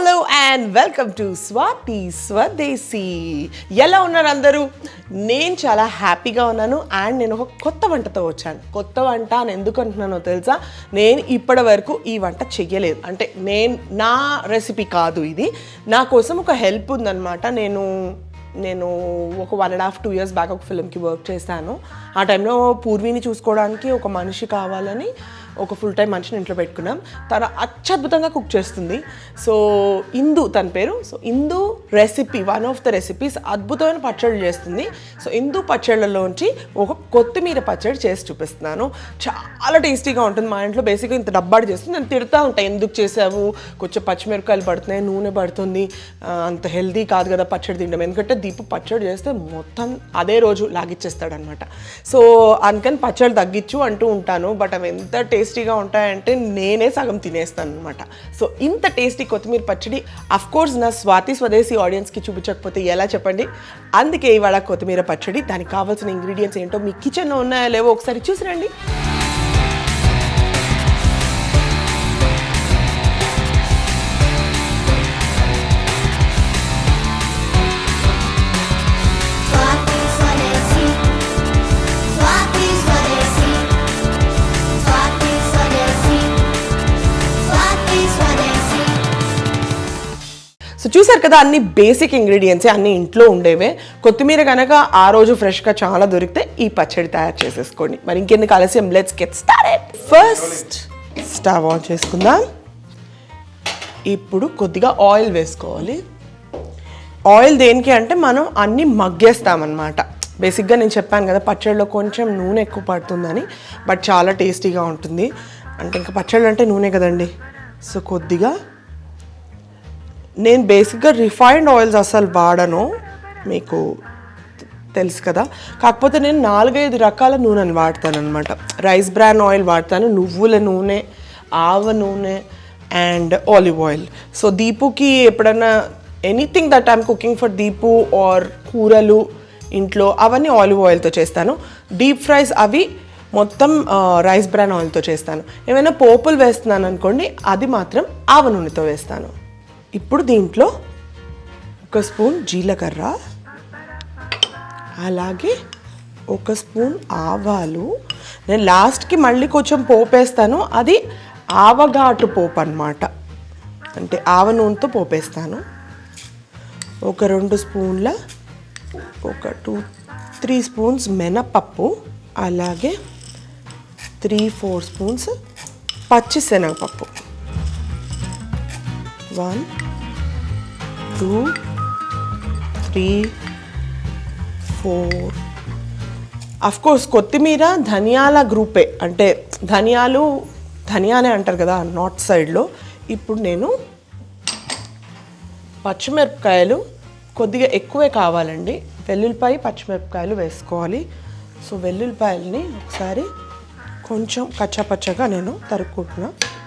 Hello and welcome to Swathi Swadeshi ఎలా ఉన్నారు అందరూ? నేను చాలా హ్యాపీగా ఉన్నాను అండ్ నేను ఒక కొత్త వంటతో వచ్చాను. కొత్త వంట అని ఎందుకు అంటున్నానో తెలుసా? నేను ఇప్పటి వరకు ఈ వంట చెయ్యలేదు. అంటే నేను నా రెసిపీ కాదు ఇది. నా కోసం ఒక హెల్ప్ ఉందన్నమాట. నేను నేను ఒక one and half two years back ఒక ఫిల్మ్కి వర్క్ చేశాను. ఆ టైంలో పూర్వీని చూసుకోవడానికి ఒక మనిషి కావాలని ఒక ఫుల్ టైం మనిషిని ఇంట్లో పెట్టుకున్నాం. తను అత్యద్భుతంగా కుక్ చేస్తుంది. సో ఇందు తన పేరు. So Indu recipe one of the recipes అద్భుతమైన పచ్చళ్ళు చేస్తుంది. సో ఇందు పచ్చళ్ళలోంచి ఒక కొత్తిమీర పచ్చడి చేసి చూపిస్తున్నాను. చాలా టేస్టీగా ఉంటుంది. మా ఇంట్లో బేసిక్గా ఇంత డబ్బాడు చేస్తుంది. నేను తిడతా ఉంటాను ఎందుకు చేసావు? కొంచెం పచ్చిమిరపకాయలు పడుతున్నాయి నూనె పడుతుంది. అంత హెల్దీ కాదు కదా పచ్చడి తినడం. ఎందుకంటే దీపు పచ్చడి చేస్తే మొత్తం అదే రోజు లాగిచ్చేస్తాడనమాట సో అందుకని పచ్చడి తగ్గించు అంటూ ఉంటాను. బట్ అవి ఎంత టేస్ట్ టేస్టీగా ఉంటాయంటే నేనే సగం తినేస్తాను అనమాట సో ఇంత టేస్టీ కొత్తిమీర పచ్చడి అఫ్ కోర్స్ నా స్వాతి స్వదేశీ ఆడియన్స్కి చూపించకపోతే ఎలా చెప్పండి? అందుకే ఇవాళ కొత్తిమీర పచ్చడి దానికి కావాల్సిన ఇంగ్రీడియంట్స్ ఏంటో మీ కిచెన్లో ఉన్నాయో లేవో ఒకసారి చూసిరండి. చూసారు కదా అన్ని బేసిక్ ఇంగ్రీడియంట్సే అన్ని ఇంట్లో ఉండేవే. కొత్తిమీర కనుక ఆ రోజు ఫ్రెష్గా చాలా దొరికితే ఈ పచ్చడి తయారు చేసేసుకోండి. మరి ఇంకెందుకు ఆలస్యం let's get started first stove on చేసుకుందాం. ఇప్పుడు కొద్దిగా ఆయిల్ వేసుకోవాలి. ఆయిల్ దేనికి అంటే మనం అన్ని మగ్గేస్తామన్నమాట. బేసిక్గా నేను చెప్పాను కదా పచ్చడిలో కొంచెం నూనె ఎక్కువ పడుతుందని బట్ చాలా టేస్టీగా ఉంటుంది. అంటే ఇంకా పచ్చళ్ళు అంటే నూనె కదండి. సో కొద్దిగా నేను బేసిక్గా రిఫైన్డ్ ఆయిల్స్ అసలు వాడను మీకు తెలుసు కదా. కాకపోతే నేను నాలుగైదు రకాల నూనెను వాడతాను అనమాట రైస్ బ్రాన్ ఆయిల్ వాడతాను నువ్వుల నూనె ఆవ నూనె అండ్ ఆలివ్ ఆయిల్. సో దీపుకి ఎప్పుడన్నా anything that I'm cooking for Deepu or కూరలు ఇంట్లో అవన్నీ ఆలివ్ ఆయిల్తో చేస్తాను. డీప్ ఫ్రైస్ అవి మొత్తం రైస్ బ్రాన్ ఆయిల్తో చేస్తాను. ఏమైనా పోపులు వేస్తున్నాను అనుకోండి అది మాత్రం ఆవ నూనెతో వేస్తాను. ఇప్పుడు దీంట్లో ఒక స్పూన్ జీలకర్ర అలాగే ఒక స్పూన్ ఆవాలు. నేను లాస్ట్కి మళ్ళీ కొంచెం పోపేస్తాను అది ఆవగాటు పోపు అన్నమాట. అంటే ఆవ నూనెతో పోపేస్తాను ఒక రెండు స్పూన్ల ఒక టూ త్రీ స్పూన్స్ మినపప్పు అలాగే త్రీ ఫోర్ స్పూన్స్ పచ్చిశనగపప్పు. One two three four. Of course కొత్తిమీర ధనియాల గ్రూపే. అంటే ధనియాలు ధనియానే అంటారు కదా నార్త్ సైడ్లో ఇప్పుడు నేను పచ్చిమిరపకాయలు కొద్దిగా ఎక్కువే కావాలండి. వెల్లుల్లిపాయ పచ్చిమిరపకాయలు వేసుకోవాలి. సో వెల్లుల్లిపాయలని ఒకసారి కొంచెం కచ్చాపచ్చగా నేను తరుక్కుంటున్నాను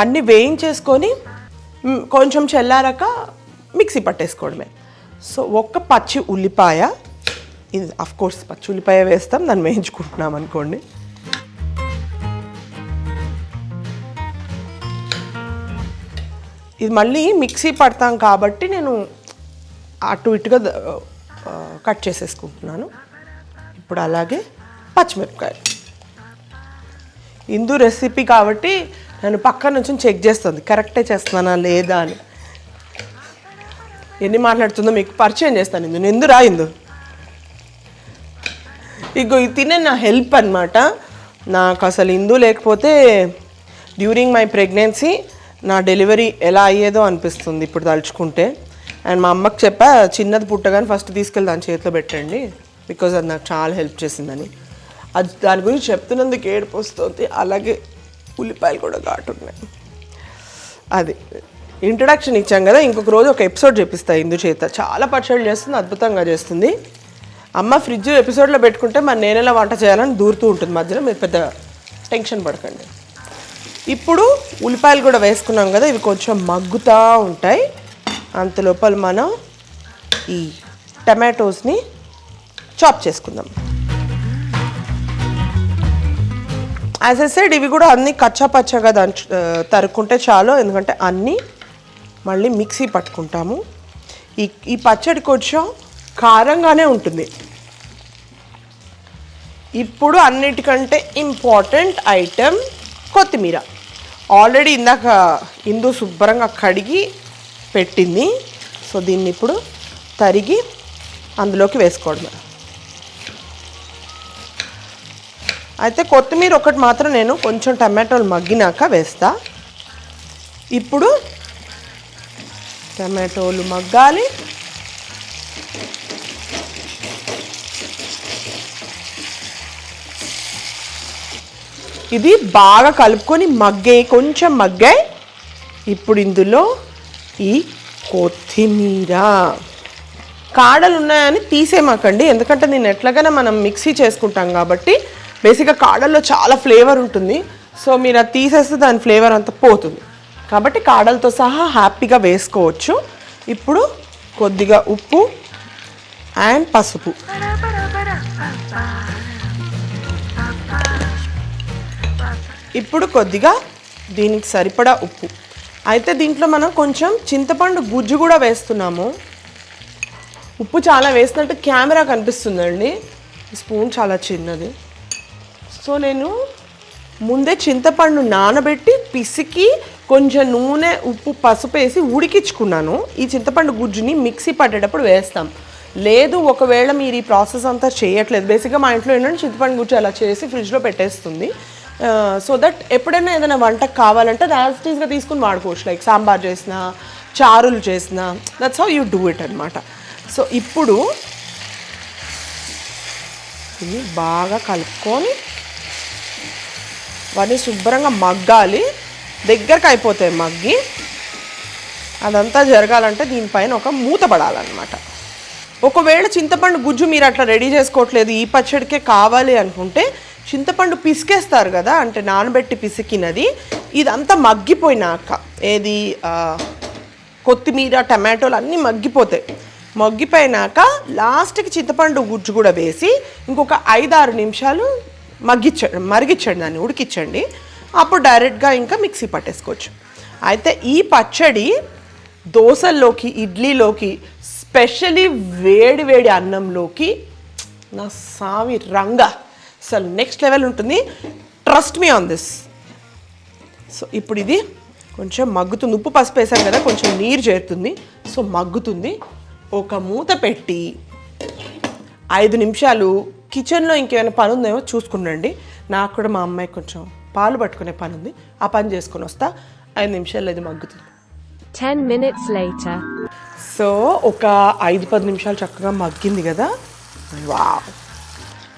అన్ని వేయించేసుకొని కొంచెం చల్లారాక మిక్సీ పట్టేసుకోవడమే. సో ఒక్క పచ్చి ఉల్లిపాయ ఇది అఫ్ కోర్స్ పచ్చి ఉల్లిపాయ వేస్తాం దాన్ని వేయించుకుంటున్నాం అనుకోండి. ఇది మళ్ళీ మిక్సీ పడతాం కాబట్టి నేను అటు ఇటుగా కట్ చేసేసుకుంటున్నాను. ఇప్పుడు అలాగే పచ్చిమిరపకాయలు. హిందూ రెసిపీ కాబట్టి నన్ను పక్క నుంచి చెక్ చేస్తుంది. కరెక్టే చేస్తున్నానా లేదా అని. ఎన్ని మాట్లాడుతుందో మీకు పరిచయం చేస్తాను ఇందు. ఎందు రా ఇందు. ఇగో ఇది తినే నా హెల్ప్ అనమాట నాకు అసలు ఇందు లేకపోతే డ్యూరింగ్ మై ప్రెగ్నెన్సీ నా డెలివరీ ఎలా అయ్యేదో అనిపిస్తుంది ఇప్పుడు తలుచుకుంటే. అండ్ మా అమ్మకి చెప్పా చిన్నది పుట్టగానే ఫస్ట్ తీసుకెళ్ళి దాని చేతిలో పెట్టండి. బికాజ్ అది నాకు చాలా హెల్ప్ చేసిందని. అది దాని గురించి చెప్తున్నందుకు ఏడుపు వస్తుంది. అలాగే ఉల్లిపాయలు కూడా ఘాటున్నాయి అది ఇంట్రడక్షన్ ఇచ్చాం కదా ఇంకొక రోజు ఒక ఎపిసోడ్ చేపిస్తాయి ఇందు చేత. చాలా పచ్చళ్ళు చేస్తుంది అద్భుతంగా చేస్తుంది. అమ్మ ఫ్రిడ్జ్ ఎపిసోడ్లో పెట్టుకుంటే మరి నేనెలా వంట చేయాలని దూరుతూ ఉంటుంది మధ్యలో మీరు పెద్ద టెన్షన్ పడకండి. ఇప్పుడు ఉల్లిపాయలు కూడా వేసుకున్నాం కదా ఇవి కొంచెం మగ్గుతూ ఉంటాయి. అంత లోపల మనం ఈ టమాటోస్ని చాప్ చేసుకుందాం. యాజ్ ఎ సైడ్ ఇవి కూడా అన్నీ కచ్చా పచ్చగా దంచు తరుక్కుంటే చాలు. ఎందుకంటే అన్నీ మళ్ళీ మిక్సీ పట్టుకుంటాము. ఈ ఈ పచ్చడి కొంచెం కారంగానే ఉంటుంది. ఇప్పుడు అన్నిటికంటే ఇంపార్టెంట్ ఐటెం కొత్తిమీర. ఆల్రెడీ ఇందాక ఇందు శుభ్రంగా కడిగి పెట్టింది. సో దీన్ని ఇప్పుడు తరిగి అందులోకి వేసుకోవడమే. అయితే కొత్తిమీర ఒకటి మాత్రం నేను కొంచెం టమాటోలు మగ్గినాక వేస్తా. ఇప్పుడు టమాటోలు మగ్గాలి. ఇది బాగా కలుపుకొని మగ్గాయి కొంచెం మగ్గాయి. ఇప్పుడు ఇందులో ఈ కొత్తిమీర. కాడలు ఉన్నాయని తీసేమాకండి ఎందుకంటే నేను ఎట్లాగైనా మనం మిక్సీ చేసుకుంటాం కాబట్టి బేసిక్గా కాడల్లో చాలా ఫ్లేవర్ ఉంటుంది. సో మీరు అది తీసేస్తే దాని ఫ్లేవర్ అంతా పోతుంది. కాబట్టి కాడలతో సహా హ్యాపీగా వేసుకోవచ్చు. ఇప్పుడు కొద్దిగా ఉప్పు అండ్ పసుపు. ఇప్పుడు కొద్దిగా దీనికి సరిపడా ఉప్పు. అయితే దీంట్లో మనం కొంచెం చింతపండు గుజ్జు కూడా వేస్తున్నాము. ఉప్పు చాలా వేసినట్టు కెమెరా కనిపిస్తుందండి. స్పూన్ చాలా చిన్నది. సో నేను ముందే చింతపండు నానబెట్టి పిసికి కొంచెం నూనె ఉప్పు పసుపు వేసి ఉడికించుకున్నాను. ఈ చింతపండు గుజ్జుని మిక్సీ పట్టేటప్పుడు వేస్తాం. లేదు ఒకవేళ మీరు ఈ ప్రాసెస్ అంతా చేయట్లేదు. బేసిక్గా మా ఇంట్లో ఏంటంటే చింతపండు గుజ్జు అలా చేసి ఫ్రిడ్జ్లో పెట్టేస్తుంది. సో దట్ ఎప్పుడైనా ఏదైనా వంట కావాలంటే గా తీసుకుని వాడుకోవచ్చు. లైక్ సాంబార్ చేసిన చారులు చేసిన that's how you do it అనమాట సో ఇప్పుడు బాగా కలుపుకొని వాటిని శుభ్రంగా మగ్గాలి. దగ్గరకు అయిపోతాయి మగ్గి అదంతా జరగాలంటే దీనిపైన ఒక మూత పడాలన్నమాట. ఒకవేళ చింతపండు గుజ్జు మీరు అట్లా రెడీ చేసుకోవట్లేదు ఈ పచ్చడికే కావాలి అనుకుంటే చింతపండు పిసికేస్తారు కదా అంటే నానబెట్టి పిసికినది ఇదంతా మగ్గిపోయినాక ఏది కొత్తిమీర టమాటోలు అన్నీ మగ్గిపోతాయి. మగ్గిపోయినాక లాస్ట్కి చింతపండు గుజ్జు కూడా వేసి ఇంకొక ఐదారు నిమిషాలు మగ్గించండి మరిగించండి దాన్ని ఉడికించండి అప్పుడు డైరెక్ట్గా ఇంకా మిక్సీ పట్టేసుకోవచ్చు. అయితే ఈ పచ్చడి దోశల్లోకి ఇడ్లీలోకి స్పెషలీ వేడి వేడి అన్నంలోకి నా సావి రంగ. అసలు నెక్స్ట్ లెవెల్ ఉంటుంది. Trust me on this so ఇప్పుడు ఇది కొంచెం మగ్గుతుంది. ఉప్పు పసుపు వేసాం కదా కొంచెం నీరు చేరుతుంది. సో మగ్గుతుంది. ఒక మూత పెట్టి ఐదు నిమిషాలు కిచెన్లో ఇంకేమైనా పని ఉందేమో చూసుకునండి. నాకు కూడా మా అమ్మాయి కొంచెం పాలు పట్టుకునే పని ఉంది ఆ పని చేసుకొని వస్తా. ఐదు నిమిషాలు ఇది మగ్గుతుంది. 10 minutes later. సో ఒక ఐదు పది నిమిషాలు చక్కగా మగ్గింది కదా? వావ్.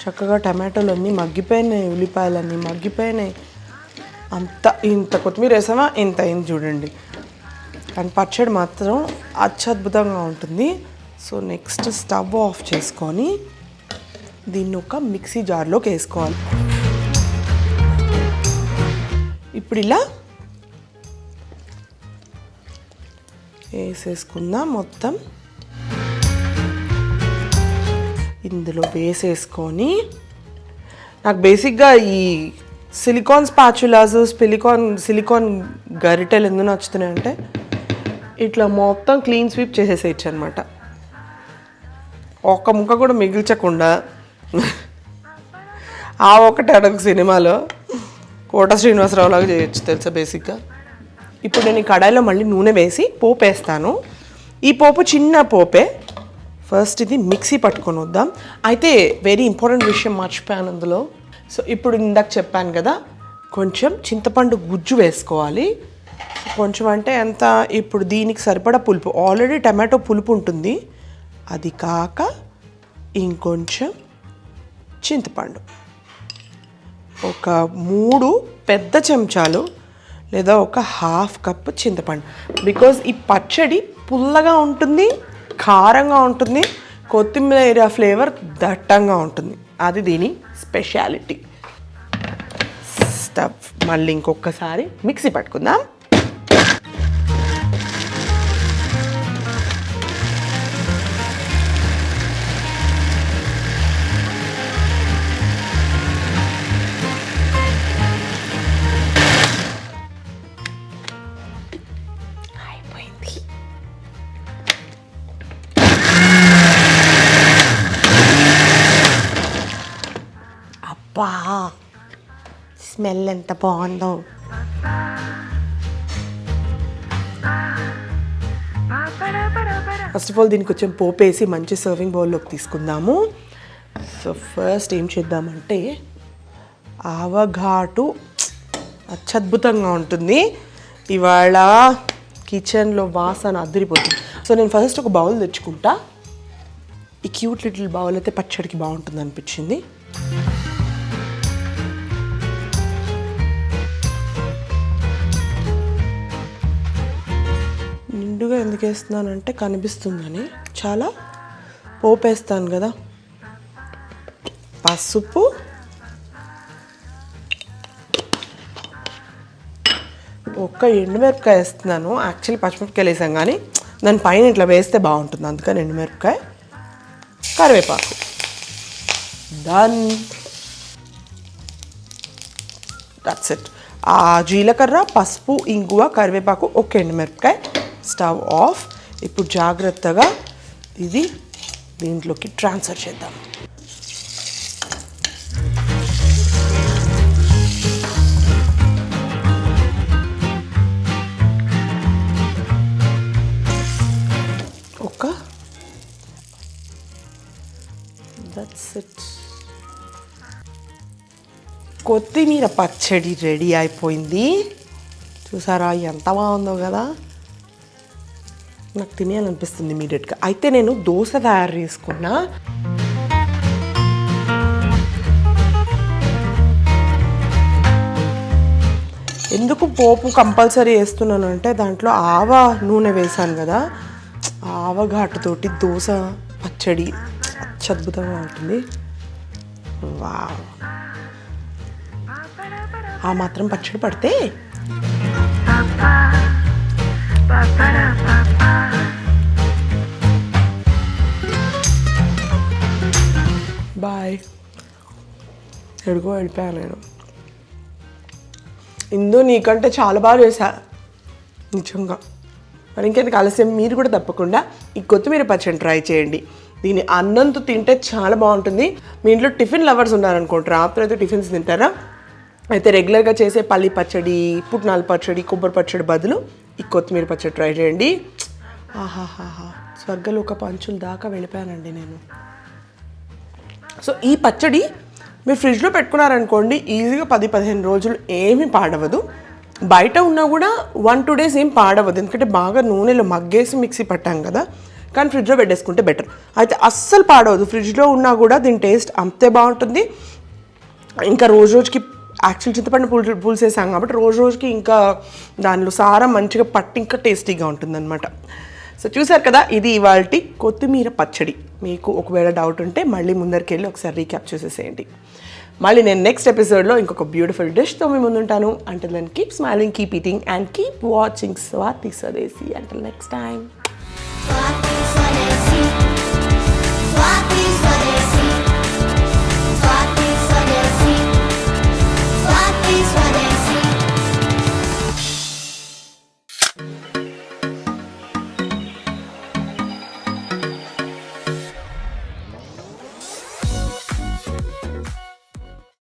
చక్కగా టమాటోలు అన్నీ మగ్గిపోయినాయి ఉల్లిపాయలన్నీ మగ్గిపోయినాయి. అంత ఇంత కొత్తిమీర వేసామా? ఇంత అయింది చూడండి. కానీ పచ్చడి మాత్రం అత్యద్భుతంగా ఉంటుంది. సో నెక్స్ట్ స్టవ్ ఆఫ్ చేసుకొని దీన్ని ఒక మిక్సీ జార్లోకి వేసుకోవాలి. ఇప్పుడు ఇలా వేసేసుకుందాం మొత్తం. ఇందులో వేసేసుకొని నాకు బేసిక్గా ఈ సిలికాన్ స్పాచులాస్ సిలికాన్ సిలికాన్ గరిటెలు ఎందుకు నచ్చుతున్నాయంటే ఇట్లా మొత్తం క్లీన్ స్వీప్ చేసేసేయచ్చు అనమాట ఒక్క ముక్క కూడా మిగిల్చకుండా ఆ ఒకటి అడగ సినిమాలో. కోట శ్రీనివాసరావు లాగా చేయొచ్చు తెలుసా బేసిక్గా. ఇప్పుడు నేను ఈ కడాయిలో మళ్ళీ నూనె వేసి పోపు వేస్తాను. ఈ పోపు చిన్న పోపే. ఫస్ట్ ఇది మిక్సీ పట్టుకొని వద్దాం. అయితే వెరీ ఇంపార్టెంట్ విషయం మర్చిపోయాను అందులో. సో ఇప్పుడు ఇందాక చెప్పాను కదా కొంచెం చింతపండు గుజ్జు వేసుకోవాలి. కొంచెం అంటే ఎంత ఇప్పుడు దీనికి సరిపడా పులుపు. ఆల్రెడీ టమాటో పులుపు ఉంటుంది. అది కాక ఇంకొంచెం చింతపండు. ఒక మూడు పెద్ద చెంచాలు లేదా ఒక హాఫ్ కప్ చింతపండు. బికాజ్ ఈ పచ్చడి పుల్లగా ఉంటుంది కారంగా ఉంటుంది కొత్తిమీర ఫ్లేవర్ దట్టంగా ఉంటుంది. అది దీని స్పెషాలిటీ స్టఫ్ మళ్ళీ ఇంకొకసారి మిక్సీ పట్టుకుందాం. స్మెల్ ఎంత బాగుందో. ఫస్ట్ ఆఫ్ ఆల్ దీనికి కొంచెం పోపేసి మంచి సర్వింగ్ బౌల్లోకి తీసుకుందాము. సో ఫస్ట్ ఏం చేద్దామంటే ఆవఘాటు. అత్యద్భుతంగా ఉంటుంది. ఇవాళ కిచెన్లో వాసన అదిరిపోతుంది. సో నేను ఫస్ట్ ఒక బౌల్ తెచ్చుకుంటా. ఈ క్యూట్ లిటిల్ బౌల్ అయితే పచ్చడికి బాగుంటుంది అనిపించింది. నిండుగా ఎందుకు వేస్తున్నానంటే కనిపిస్తుందని. చాలా పోపేస్తాను కదా. పసుపు. ఒక్క ఎండుమిరపకాయ వేస్తున్నాను. యాక్చువల్లీ పచ్చిమిరపకాయలు వేసాం కానీ దాని పైన ఇట్లా వేస్తే బాగుంటుంది. అందుకని ఎండుమిరపకాయ కరివేపాకు. డన్ దట్స్ ఇట్ ఆ జీలకర్ర పసుపు ఇంగువ కరివేపాకు ఒక ఎండుమిరపకాయ. Stove off. ఇప్పుడు జాగ్రత్తగా ఇది దీంట్లోకి ట్రాన్స్ఫర్ చేద్దాం. ఒక దట్స్ ఇట్ కొత్తిమీర పచ్చడి రెడీ అయిపోయింది. చూసారా ఎంత బాగుందో కదా? నాకు తినేయాలనిపిస్తుంది ఇమీడియట్గా అయితే నేను దోశ తయారు చేసుకున్నా. ఎందుకు పోపు కంపల్సరీ వేస్తున్నాను అంటే దాంట్లో ఆవ నూనె వేసాను కదా. ఆవ ఘాటుతోటి దోశ పచ్చడి అత్యద్భుతంగా ఉంటుంది. వావ్. ఆ మాత్రం పచ్చడి పడితే? బాయ్ ఎడుకో వెళ్ళిపోయాను నేను. ఇందు నీకంటే చాలా బాగా చేశా. నిజంగా. మరి ఇంకెందుకు ఆలస్యం? మీరు కూడా తప్పకుండా ఈ కొత్తిమీర పచ్చడి ట్రై చేయండి. దీన్ని అన్నంతో తింటే చాలా బాగుంటుంది. మీ ఇంట్లో టిఫిన్ లవర్స్ ఉన్నారనుకోండి రాత్రి అయితే టిఫిన్స్ తింటారా? అయితే రెగ్యులర్గా చేసే పల్లి పచ్చడి పుట్నాల పచ్చడి కొబ్బరి పచ్చడి బదులు ఈ కొత్తిమీర పచ్చడి ట్రై చేయండి. ఆహాహాహా. స్వర్గలోక పంచుల దాకా వెళ్ళిపోయానండి నేను. సో ఈ పచ్చడి మీరు ఫ్రిడ్జ్లో పెట్టుకున్నారనుకోండి ఈజీగా పది పదిహేను రోజులు ఏమీ పాడవదు. బయట ఉన్నా కూడా వన్ టూ డేస్ ఏం పాడవదు. ఎందుకంటే బాగా నూనెలో మగ్గేసి మిక్సీ పట్టాం కదా. కానీ ఫ్రిడ్జ్లో పెట్టేసుకుంటే బెటర్. అయితే అస్సలు పాడవదు. ఫ్రిడ్జ్లో ఉన్నా కూడా దీని టేస్ట్ అంతే బాగుంటుంది. ఇంకా రోజు రోజుకి యాక్చువల్ చింతపండు పులు పూలు వేసాం కాబట్టి రోజు రోజుకి ఇంకా దానిలో సారం మంచిగా పట్టి ఇంకా టేస్టీగా ఉంటుందన్నమాట. సో చూసారు కదా ఇది ఇవాళ కొత్తిమీర పచ్చడి. మీకు ఒకవేళ డౌట్ ఉంటే మళ్ళీ ముందరికి వెళ్ళి ఒకసారి రీక్యాప్ చూసేసేయండి. మళ్ళీ నేను నెక్స్ట్ ఎపిసోడ్లో ఇంకొక బ్యూటిఫుల్ డిష్తో మీ ముందుంటాను. అంటే then keep smiling keep eating and keep watching Swathi Swadeshi until next time